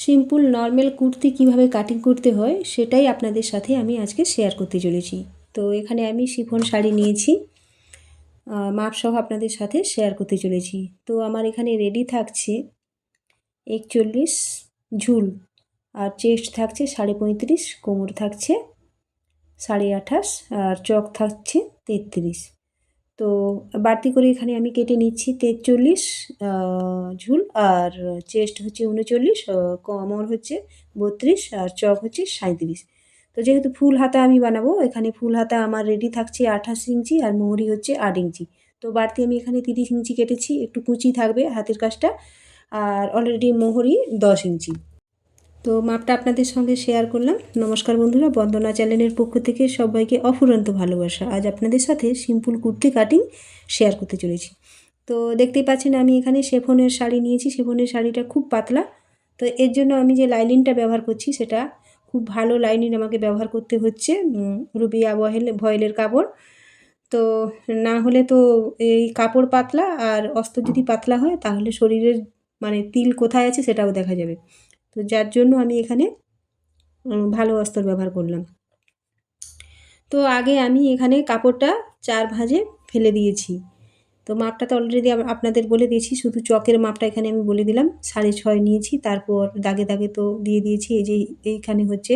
Simple, normal kurti কীভাবে cutting করতে হয়, সেটাই আপনাদের সাথে আমি আজকে শেয়ার করতে চলেছি। তো এখানে আমি শিফন শাড়ি নিয়েছি মাপসহ আপনাদের সাথে শেয়ার করতে চলেছি। তো আমার এখানে রেডি থাকছে একচল্লিশ ঝুল, আর চেস্ট থাকছে সাড়ে পঁয়ত্রিশ, কোমর থাকছে সাড়ে আঠাশ, আর চক থাকছে তেত্রিশ। তো বাড়তি করে এখানে আমি কেটে নিচ্ছি তেচল্লিশ ঝুল আর চেস্ট হচ্ছে উনচল্লিশ কমর হচ্ছে বত্রিশ আর চক হচ্ছে সাঁত্রিশ তো যেহেতু ফুল হাতা আমি বানাবো, এখানে ফুল হাতা আমার রেডি থাকছে আঠাশ ইঞ্চি আর মোহরি হচ্ছে আট ইঞ্চি। তো বাড়তি আমি এখানে তিরিশ ইঞ্চি কেটেছি, একটু কুচি থাকবে হাতের কাজটা। আর অলরেডি মোহরি দশ ইঞ্চি। তো মাপটা আপনাদের সঙ্গে শেয়ার করলাম। নমস্কার বন্ধুরা বন্দনা চ্যানেলের পক্ষ থেকে সবাইকে অফুরন্ত ভালোবাসা। আজ আপনাদের সাথে সিম্পল কুর্তি কাটিং শেয়ার করতে চলেছি। তো দেখতেই পাচ্ছেন আমি এখানে শেফনের শাড়ি নিয়েছি। শেফনের শাড়িটা খুব পাতলা। তো এর জন্য আমি যে লাইলিনটা ব্যবহার করছি সেটা খুব ভালো লাইনিন আমাকে ব্যবহার করতে হচ্ছে উম, রুবিয়া বহেল ভয়েলের কাপড়। তো না হলে তো এই কাপড় পাতলা আর অস্ত্র যদি পাতলা হয় তাহলে শরীরের মানে তিল কোথায় আছে সেটাও দেখা যাবে। তো যার জন্য আমি এখানে ভালো অস্ত্র ব্যবহার করলাম। তো আগে আমি এখানে কাপড়টা চার ভাঁজে ফেলে দিয়েছি। তো মাপটা তো অলরেডি আপনাদের বলে দিয়েছি, শুধু চকের মাপটা এখানে আমি বলে দিলাম। সাড়ে ছয় নিয়েছি, তারপর দাগে দাগে তো দিয়ে দিয়েছি, এই যে এইখানে হচ্ছে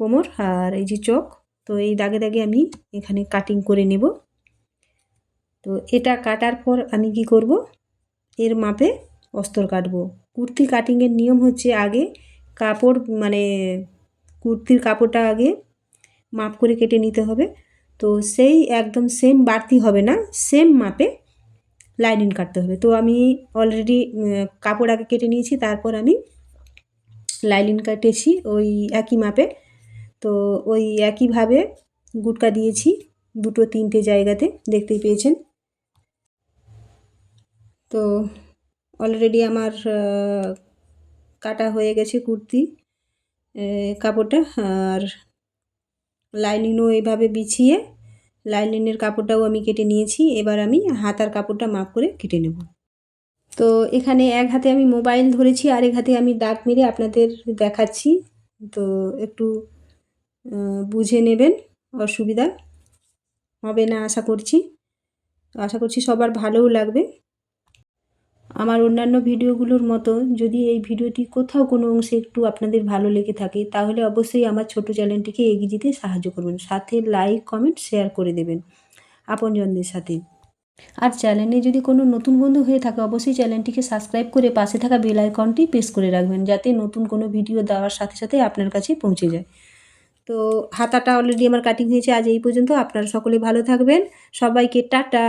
কোমর আর এই যে চক। তো এই দাগে দাগে আমি এখানে কাটিং করে নেব। তো এটা কাটার পর আমি কি করব? এর মাপে অস্তর কাটবো। কুর্তি কাটিংয়ের নিয়ম হচ্ছে আগে কাপড় মানে কুর্তির কাপড়টা আগে মাপ করে কেটে নিতে হবে। তো সেই একদম সেম বাড়তি হবে না সেম মাপে লাইনিং কাটতে হবে। তো আমি অলরেডি কাপড় আগে কেটে নিয়েছি, তারপর আমি লাইনিং কাটেছি ওই একই মাপে। তো ওই একইভাবে গুটকা দিয়েছি দুটো তিনটে জায়গাতে, দেখতেই পেয়েছেন। তো অলরেডি আমার কাটা হয়ে গেছে কুর্তি কাপড়টা, আর লাইনিংও এইভাবে বিছিয়ে লাইনিংয়ের কাপড়টাও আমি কেটে নিয়েছি, এবার আমি হাতার কাপড়টা মাপ করে কেটে নেব। তো এখানে এক হাতে আমি মোবাইল ধরেছি আর এক হাতে আমি দাগ মেরে আপনাদের দেখাচ্ছি। তো একটু বুঝে নেবেন, অসুবিধা হবে না, আশা করছি। আশা করছি সবার ভালোও লাগবে। আমার অন্যান্য ভিডিওগুলোর মতো যদি এই ভিডিওটি কোথাও কোনো অংশে একটু আপনাদের ভালো লেগে থাকে, তাহলে অবশ্যই আমার ছোট চ্যানেলটিকে এগিয়ে যেতে সাহায্য করবেন সাথে লাইক, কমেন্ট, শেয়ার করে দেবেন আপনজনদের সাথে। আর চ্যানেলে যদি কোনো নতুন বন্ধু হয়ে থাকে, অবশ্যই চ্যানেলটিকে সাবস্ক্রাইব করে পাশে থাকা বেল আইকনটি প্রেস করে রাখবেন, যাতে নতুন কোনো ভিডিও দেওয়ার সাথে সাথে আপনার কাছে পৌঁছে যায়। তো হাতাটা অলরেডি আমার কাটিং হয়েছে, আজ এই পর্যন্ত। আপনারা সকলে ভালো থাকবেন। সবাইকে টাটা।